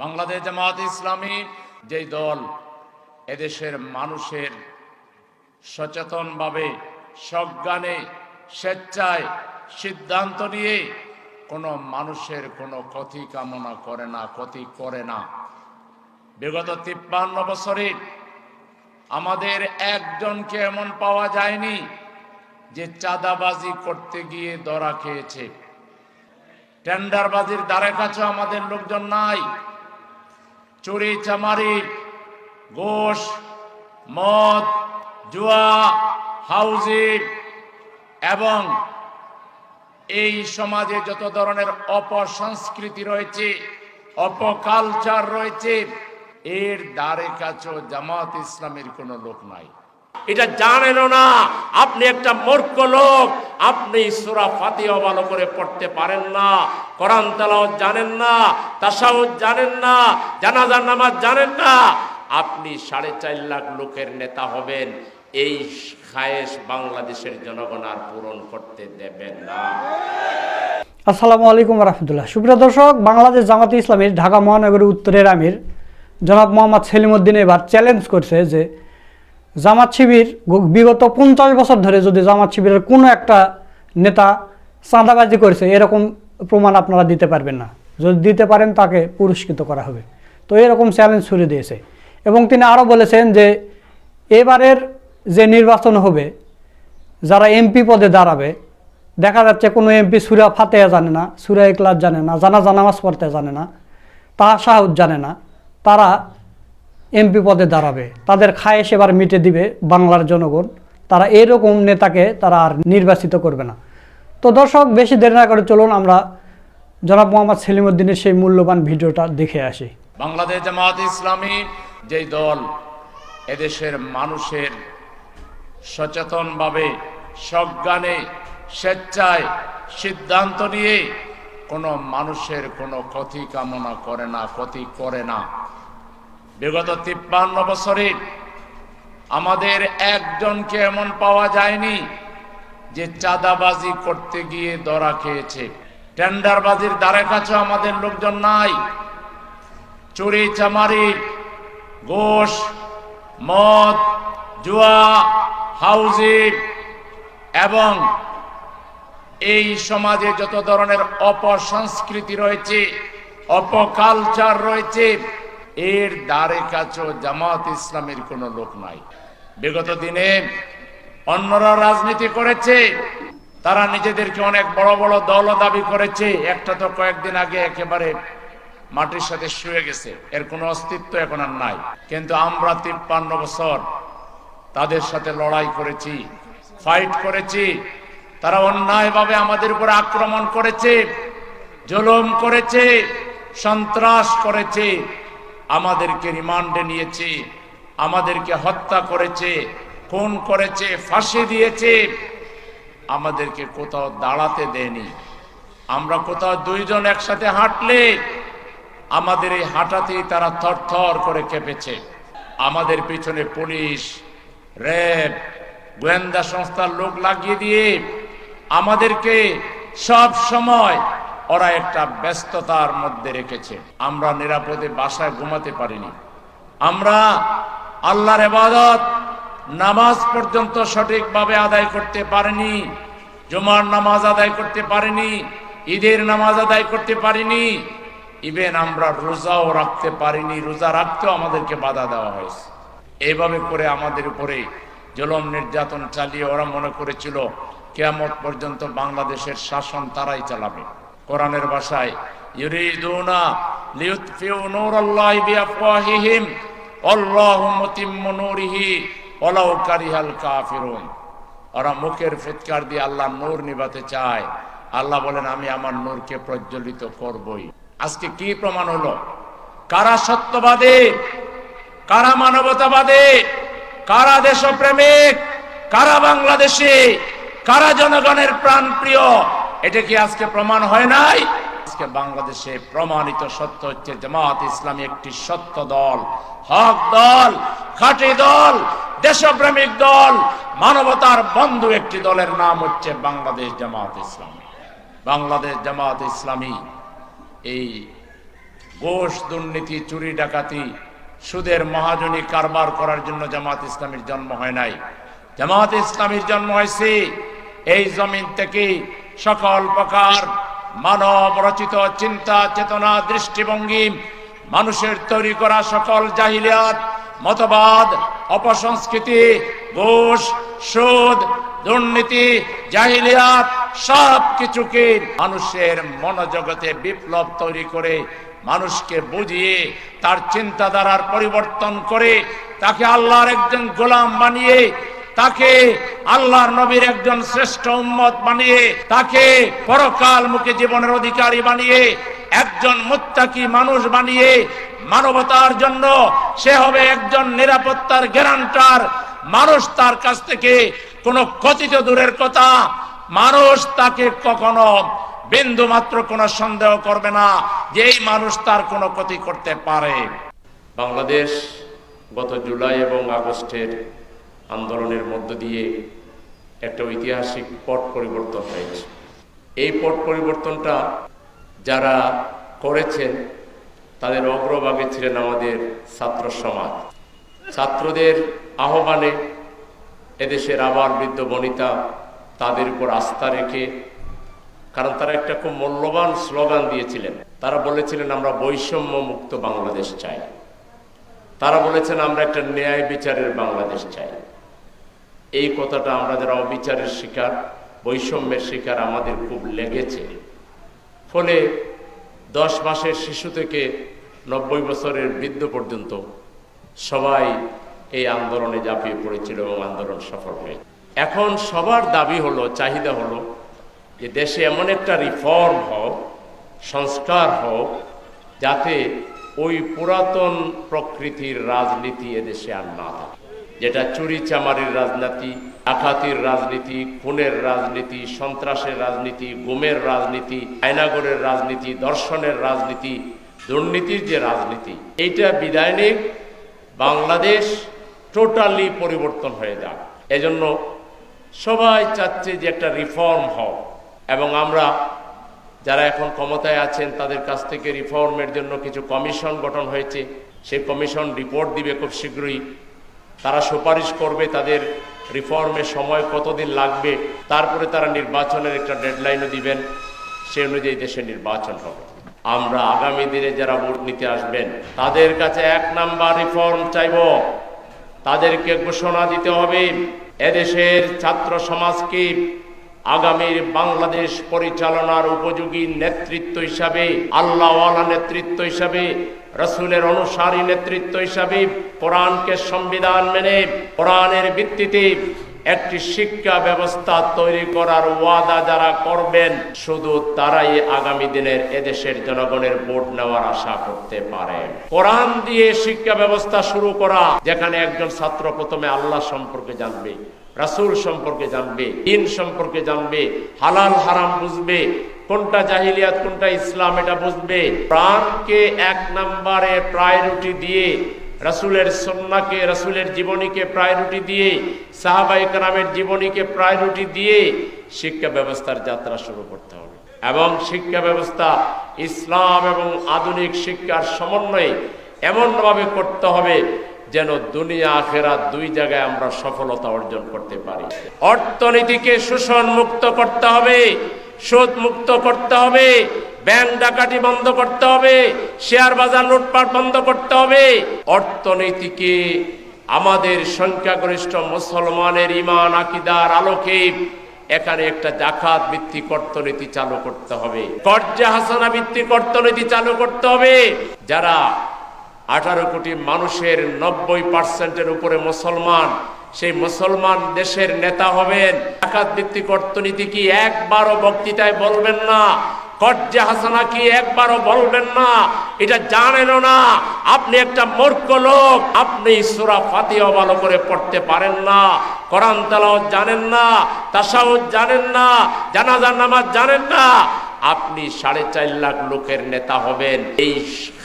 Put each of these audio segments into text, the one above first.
বাংলাদেশ জামাত ইসলামী যেই দল এদেশের মানুষের সচেতনভাবে সজ্ঞানে, স্বেচ্ছায় সিদ্ধান্ত নিয়ে কোনো মানুষের কোনো ক্ষতি কামনা করে না, ক্ষতি করে না। বিগত তিপ্পান্ন বছরে আমাদের একজনকে এমন পাওয়া যায়নি যে চাঁদাবাজি করতে গিয়ে ধরা খেয়েছে। টেন্ডারবাজির দ্বারে কাছে আমাদের লোকজন নাই। চুরি, চামারি, গোশ, মদ, জুয়া, হাউজি এবং এই সমাজে যত ধরনের অপসংস্কৃতি রয়েছে, অপকালচার রয়েছে, এর দ্বারে কাছেও জামাত ইসলামের কোনো লোক নাই। এটা জানেনও না। আপনি একটা মূর্খ লোক। আপনি সুরা ফাতিহা ভালো করে পড়তে পারেন না। কোরআন তেলাওয়াত জানেন না। তাসাউদ জানেন না। জানাজার নামাজ জানেন না। আপনি সাড়ে চার লাখ লোকের নেতা হবেন। এই খায়েশ বাংলাদেশের জনগণ আর পূরণ করতে দেবেন না। আসসালামু আলাইকুম রহমতুল্লাহ। সুপ্রিয় দর্শক, বাংলাদেশ জামাতে ইসলামীর ঢাকা মহানগরী উত্তরের আমির জনাব মোহাম্মদ সেলিমুদ্দিন এবার চ্যালেঞ্জ করছে যে জামাত শিবির বিগত পঞ্চাশ বছর ধরে যদি জামাত শিবিরের কোনো একটা নেতা চাঁদাবাজি করেছে, এরকম প্রমাণ আপনারা দিতে পারবেন না। যদি দিতে পারেন, তাকে পুরস্কৃত করা হবে। তো এরকম চ্যালেঞ্জ ছুড়ে দিয়েছে। এবং তিনি আরও বলেছেন যে, এবারের যে নির্বাচন হবে, যারা এমপি পদে দাঁড়াবে, দেখা যাচ্ছে কোনো এমপি সুরা ফাতেহা জানে না, সুরা ইকলাস জানে না, জানাজা নামাজ পড়তে জানে না তাহা সাহুদ জানে না, তারা এমপি পদে দাঁড়াবে। তাদের খায়েশ এবার মিটে দিবে বাংলার জনগণ। তারা এরকম নেতাকে তারা আর নির্বাচিত করবে না। তো দর্শক, বেশি দেরি না করে চলুন আমরা জনাব মোহাম্মদ সেলিমুদ্দিনের সেই মূল্যবান ভিডিওটা দেখে আসি। বাংলাদেশ জামাত ইসলামী যেই দল এদেশের মানুষের সচেতনভাবে, সজ্ঞানে, স্বেচ্ছায় সিদ্ধান্ত নিয়ে কোনো মানুষের কোনো ক্ষতি কামনা করে না, ক্ষতি করে না। বিগত তিপ্পান্ন বছরে আমাদের একজনকে এমন পাওয়া যায়নি যে চাঁদাবাজি করতে গিয়ে ধরা খেয়েছে। টেন্ডারবাজির দ্বারে কাছে আমাদের লোকজন নাই। চুরি, চামারি গোশ মদ, জুয়া, হাউজিং এবং এই সমাজে যত ধরনের অপসংস্কৃতি রয়েছে, অপকালচার রয়েছে এর দ্বারে কাছেও জামাত ইসলামের কোনো লোক নাই। বিগত দিনে অন্যরা রাজনীতি করেছে, তারা নিজেদেরকে অনেক বড় বড় দল দাবি করেছে। একটা তো কয়েকদিন আগে একেবারে মাটির সাথে শুয়ে গেছে, এর কোনো অস্তিত্ব এখন আর নাই। কিন্তু আমরা তিপ্পান্ন বছর তাদের সাথে লড়াই করেছি ফাইট করেছি, তারা অন্যায়ভাবে আমাদের উপর আক্রমণ করেছে, জুলুম করেছে, সন্ত্রাস করেছে আমাদেরকে রিমান্ডে নিয়েছে, আমাদেরকে হত্যা করেছে, খুন করেছে, ফাঁসি দিয়েছে। আমাদেরকে কোথাও দাঁড়াতে দেয়নি। আমরা কোথাও দুইজন একসাথে হাঁটলে আমাদের এই হাঁটাতেই তারা থরথর করে কেঁপেছে। আমাদের পিছনে পুলিশ, র্যাব, গোয়েন্দা সংস্থার লোক লাগিয়ে দিয়ে আমাদেরকে সব সময় ওরা একটা ব্যস্ততার মধ্যে রেখেছে। আমরা নিরাপদে বাসায় ঘুমাতে পারিনি। আমরা আল্লাহর এবাদত নামাজ পর্যন্ত সঠিকভাবে আদায় করতে পারিনি। জুমার নামাজ আদায় করতে পারিনি। ঈদের নামাজ আদায় করতে পারিনি। ইভেন আমরা রোজাও রাখতে পারিনি। রোজা রাখতেও আমাদেরকে বাধা দেওয়া হয়েছে। এইভাবে করে আমাদের উপরে জলম নির্যাতন চালিয়ে ওরা মনে করেছিল, কেয়ামত পর্যন্ত বাংলাদেশের শাসন তারাই চালাবে। কোরআনের ভাষায়, ইউরিদুনা লিউতফিউ নূরাল্লাহি বিআফওয়াহিহিম, আল্লাহু মুতিম্মু নূরিহি, ওয়ালাউ কারিহাল কাফিরুন। ওরা মুখের ফুৎকার দিয়ে আল্লাহ নূর নিভাতে চায়। আল্লাহ বলেন, আমি আমার নূরকে প্রজ্বলিত করবই। আজকে কি প্রমাণ হলো? কারা সত্যবাদী? কারা মানবতাবাদী? কারা দেশপ্রেমিক? কারা বাংলাদেশি? কারা জনগণের প্রাণ প্রিয় এটা কি আজকে প্রমাণ হয় নাই? আজকে বাংলাদেশে প্রমাণিত সত্য হচ্ছে জামাত ইসলামী একটি সত্য দল, হক দল, খাঁটি দল, দেশপ্রেমিক দল, মানবতার বন্ধু একটি দলের নাম হচ্ছে বাংলাদেশ জামাত ইসলামী। বাংলাদেশ জামাত ইসলামী এই ঘোষ দুর্নীতি, চুরি ডাকাতি, সুদের মহাজনী কারবার করার জন্য জামাত ইসলামীর জন্ম হয় নাই। জামাত ইসলামীর জন্ম হয়েছে এই জমিন থেকে সকল প্রকার মানব রচিত চিন্তা চেতনা দৃষ্টিভঙ্গি, মানুষের তৈরি করা সকল জাহিলিয়াত, মতবাদ, অপসংস্কৃতি, ঘোষ, সুদ, দুর্নীতি, জাহিলিয়াত সব কিছুকে মানুষের মনোজগতে বিপ্লব তৈরি করে, মানুষকে বুঝিয়ে, তার চিন্তাধারার পরিবর্তন করে, তাকে আল্লাহর একজন গোলাম বানিয়ে তাকে আল্লাহর নবীর একজন শ্রেষ্ঠ উম্মত বানিয়ে, তাকে পরকাল মুখে জীবনের অধিকারী বানিয়ে, একজন মুত্তাকি মানুষ বানিয়ে মানবতার জন্য সে হবে একজন নিরাপত্তার গ্যারান্টার। মানুষ তার কাছ থেকে কোনো কথিত দূরের কথা, মানুষ তাকে কখনো বিন্দু মাত্র কোনো সন্দেহ করবে না যে এই মানুষ তার কোনো ক্ষতি করতে পারে। বাংলাদেশ গত জুলাই এবং আগস্টের আন্দোলনের মধ্য দিয়ে একটা ঐতিহাসিক পট পরিবর্তন হয়েছে। এই পট পরিবর্তনটা যারা করেছেন, তাদের অগ্রভাগে ছিলেন আমাদের ছাত্র সমাজ। ছাত্রদের আহ্বানে এদেশের আবার বৃদ্ধ বনিতা তাদের উপর আস্থা রেখে, কারণ তারা একটা খুব মূল্যবান স্লোগান দিয়েছিলেন। তারা বলেছিলেন, আমরা বৈষম্য মুক্ত বাংলাদেশ চাই। তারা বলেছেন, আমরা একটা ন্যায় বিচারের বাংলাদেশ চাই। এই কথাটা আমরা যারা অবিচারের শিকার, বৈষম্যের শিকার আমাদের খুব লেগেছে। ফলে দশ মাসের শিশু থেকে নব্বই বছরের বৃদ্ধ পর্যন্ত সবাই এই আন্দোলনে ঝাঁপিয়ে পড়েছিল এবং আন্দোলন সফল হয়ে এখন সবার দাবি হলো, চাহিদা হলো যে দেশে এমন একটা রিফর্ম হোক, সংস্কার হোক, যাতে ওই পুরাতন প্রকৃতির রাজনীতি এদেশে আর না থাকে। যেটা চুরি চামারির রাজনীতি ডাকাতির রাজনীতি, খুনের রাজনীতি, সন্ত্রাসের রাজনীতি, গুমের রাজনীতি, আয়নাগরের রাজনীতি, দর্শনের রাজনীতি, দুর্নীতির যে রাজনীতি, এইটা বিদায় নিক, বাংলাদেশ টোটালি পরিবর্তন হয়ে যাক। এজন্য সবাই চাচ্ছে যে একটা রিফর্ম হোক, এবং আমরা যারা এখন ক্ষমতায় আছেন, তাদের কাছ থেকে রিফর্মের জন্য কিছু কমিশন গঠন হয়েছে, সেই কমিশন রিপোর্ট দিবে খুব শীঘ্রই। তারা সুপারিশ করবে তাদের রিফর্মের সময় কতদিন লাগবে, তারপরে তারা নির্বাচনের একটা ডেডলাইনও দিবেন, সে অনুযায়ী দেশে নির্বাচন হবে। আমরা আগামী দিনে যারা ভোট নিতে আসবেন, তাদের কাছে এক নাম্বার রিফর্ম চাইব। তাদেরকে ঘোষণা দিতে হবে, এদেশের ছাত্র সমাজকে আগামীর বাংলাদেশ পরিচালনার উপযোগী নেতৃত্ব হিসাবে, আল্লাহওয়ালা নেতৃত্ব হিসাবে, রসুলের অনুসারী নেতৃত্ব হিসাবে, কোরআনকে সংবিধান মেনে, কোরআনের ভিত্তিতে একটি শিক্ষা ব্যবস্থা তৈরি করার ওয়াদা যারা করবেন, শুধু তারাই আগামী দিনের এদেশের জনগণের ভোট নেওয়ার আশা করতে পারে। কোরআন দিয়ে শিক্ষা ব্যবস্থা শুরু করা, যেখানে একজন ছাত্র প্রথমে আল্লাহ সম্পর্কে জানবে, রাসূল সম্পর্কে জানবে, দিন সম্পর্কে জানবে, হালাল, হারাম বুঝবে, কোনটা জাহিলিয়াত, কোনটা ইসলাম এটা বুঝবে। প্রাণকে এক নম্বরে প্রায়োরিটি দিয়ে রাসূলের সন্নাকে রাসূলের জীবনীকে প্রায়োরিটি দিয়ে সাহাবাই কালামের জীবনীকে প্রায়োরিটি দিয়ে শিক্ষা ব্যবস্থার যাত্রা শুরু করতে হবে। এবং শিক্ষা ব্যবস্থা ইসলাম এবং আধুনিক শিক্ষার সমন্বয়ে এমনভাবে করতে হবে যেন দুনিয়া, আখেরাত দুই জায়গায় আমরা সফলতা অর্জন করতে পারি। অর্থনীতিকে শোষণ মুক্ত করতে হবে সুদ মুক্ত করতে হবে ব্যাংক ডাকাতি বন্ধ করতে হবে, শেয়ার বাজার লুটপাট বন্ধ করতে হবে। অর্থনীতিকে আমাদের সংখ্যাগরিষ্ঠ মুসলমানের ইমান আকিদার আলোকে এখানে একটা জাকাত ভিত্তিক অর্থনীতি চালু করতে হবে। কর্জা হাসানা ভিত্তিক অর্থনীতি চালু করতে হবে। যারা আঠারো কোটি মানুষের নব্বই পার্সেন্টের উপরে মুসলমান, সেই মুসলমান দেশের নেতা হবেন। জাকাত ভিত্তিক অর্থনীতি কি একবারও বক্তৃতায় বলবেন না? কর্জে হাসানা কি একবারও বলবেন না? এটা জানেনও না। আপনি একটা মূর্খ লোক। আপনি সুরা ফাতিহা ভালো করে পড়তে পারেন না। কোরআন তালাও জানেন না। তাসাউদ জানেন না। জানাজার নামাজ জানেন না। আপনি সাড়ে চার লাখ লোকের নেতা হবেন, এই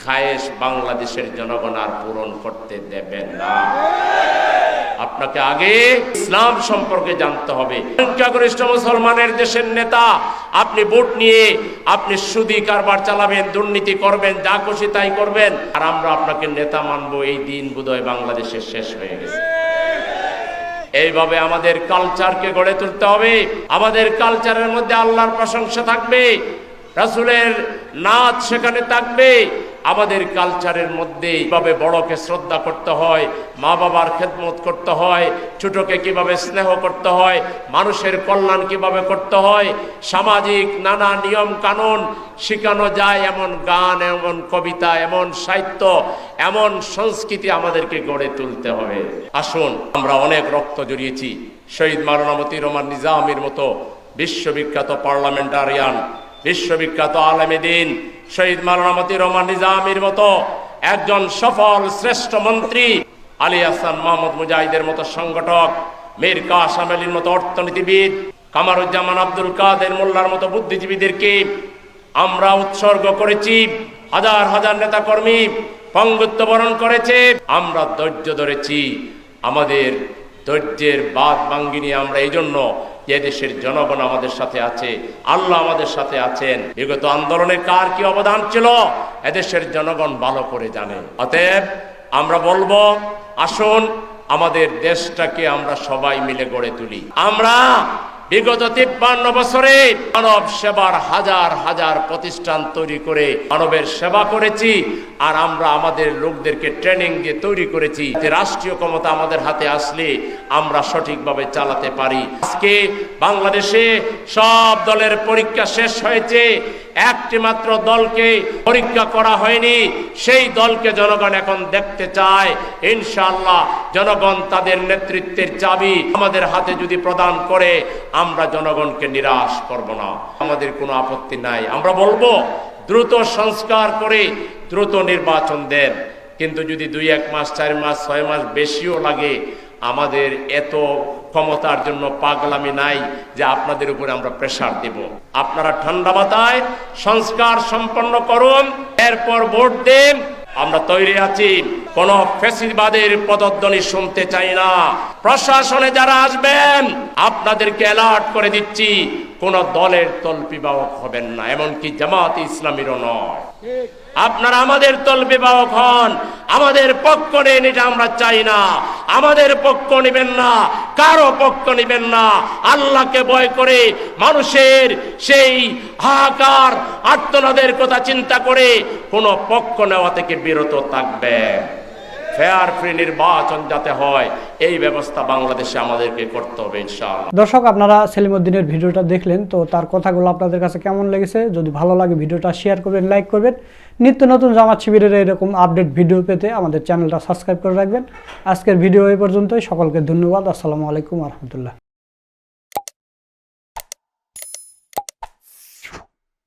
খায়েশ বাংলাদেশের জনগণ আর পূরণ করতে দেবেন না। আপনাকে আগে ইসলাম সম্পর্কে জানতে হবে। সংখ্যাগরিষ্ঠ মুসলমানের দেশের নেতা, আপনি ভোট নিয়ে আপনি সুদি কারবার চালাবেন, দুর্নীতি করবেন, যা খুশি তাই করবেন। আর আমরা আপনাকে নেতা মানবো, এই দিন বোধহয় বাংলাদেশের শেষ হয়ে গেছে। এইভাবে আমাদের কালচারকে গড়ে তুলতে হবে। আমাদের কালচারের মধ্যে আল্লাহর প্রশংসা থাকবে, রাসুলের নাচ সেখানে থাকবে। আমাদের কালচারের মধ্যে কীভাবে বড়কে শ্রদ্ধা করতে হয়, মা বাবার খেদমত করতে হয়, ছোটকে কীভাবে স্নেহ করতে হয়, মানুষের কল্যাণ কীভাবে করতে হয়, সামাজিক নানা নিয়ম কানুন শেখানো যায় এমন গান, এমন কবিতা, এমন সাহিত্য, এমন সংস্কৃতি আমাদেরকে গড়ে তুলতে হবে। আসুন, আমরা অনেক রক্ত জড়িয়েছি। শহীদ মারণামতি রোমান নিজামের মতো বিশ্ববিখ্যাত পার্লামেন্টারিয়ান, বিশ্ববিখ্যাত আলেমে দিন শহীদ মারণামতি রহমান নিজামের মতো একজন সফল শ্রেষ্ঠ মন্ত্রী, আলী হাসান মোহাম্মদ মুজাহিদের মতো সংগঠক, মীর কাসম আলীর মতো অর্থনীতিবিদ, কামারুজ্জামান আব্দুল কাদের মোল্লার মতো বুদ্ধিজীবীদেরকে আমরা উৎসর্গ করেছি, হাজার হাজার নেতা কর্মী পঙ্গুত্ব বরণ করেছে, আমরা ধৈর্য ধরেছি। আমাদের ধৈর্যের বাদ ভাঙ্গিনি আমরা এই জন্য দেশের জনগণ আমাদের সাথে আছে, আল্লাহ আমাদের সাথে আছেন। বিগত আন্দোলনে কার কি অবদান ছিল? এদেশের জনগণ ভালো করে জানে। অতএব আমরা বলব, আসুন আমাদের দেশটাকে আমরা সবাই মিলে গড়ে তুলি। আমরা বিগত তিপ্পান্ন বছরে মানব সেবার হাজার হাজার প্রতিষ্ঠান তৈরি করে মানবের সেবা করেছি, আর আমরা আমাদের লোকদেরকে ট্রেনিং দিয়ে তৈরি করেছি। যে রাষ্ট্রীয় ক্ষমতা আমাদের হাতে আসলে আমরা সঠিকভাবে চালাতে পারি। আজকে বাংলাদেশে সব দলের পরীক্ষা শেষ হয়েছে। একটি মাত্র দলকে পরীক্ষা করা হয়নি, সেই দলকে জনগণ এখন দেখতে চায়। ইনশাআল্লাহ জনগণ তাদের নেতৃত্বের চাবি আমাদের হাতে যদি প্রদান করে, আমরা জনগণকে নিরাশ করব না। আমাদের কোনো আপত্তি নাই। আমরা বলব, দ্রুত সংস্কার করে দ্রুত নির্বাচন দেন। কিন্তু যদি দুই এক মাস, চার মাস, ছয় মাস বেশিও লাগে আমাদের এত ক্ষমতার জন্য পাগলামি নাই যে আপনাদের উপরে আমরা প্রেসার দেব। আপনারা ঠান্ডা মাথায় সংস্কার সম্পন্ন করুন, এরপর ভোট দেন। আমরা তৈরি আছি। কোন ফেসিবাদের পদধ্বনি শুনতে চাই না। প্রশাসনে যারা আসবেন, আপনাদেরকে অ্যালার্ট করে দিচ্ছি, কোন দলের তল্পিবাহক হবেন না, এমনকি জামাত ইসলামীরও নয়। আপনারা আমাদের তলবিবাহক হন। আমাদের পক্ষ নেন, এটা আমরা চাই না। আমাদের পক্ষ নেবেন না, কারও পক্ষ নেবেন না। আল্লাহকে বয় করে মানুষের সেই হাহাকার আত্মনাদের কথা চিন্তা করে কোনো পক্ষ নেওয়া থেকে বিরত থাকবে ফেয়ার ফ্রি নির্বাচন যাতে হয়, এই ব্যবস্থা বাংলাদেশে আমাদেরকে করতে হবে, ইনশাআল্লাহ। দর্শক, আপনারা সেলিমউদ্দিনের ভিডিওটা দেখলেন, তো তার কথাগুলো আপনাদের কাছে কেমন লেগেছে? যদি ভালো লাগে ভিডিওটা শেয়ার করবেন লাইক করবেন। নিত্য নতুন জামাত শিবিরের এরকম আপডেট ভিডিও পেতে আমাদের চ্যানেলটা সাবস্ক্রাইব করে রাখবেন। আজকের ভিডিও এই পর্যন্তই, সকলকে ধন্যবাদ, আসসালামু আলাইকুম রহমতুল্লাহ।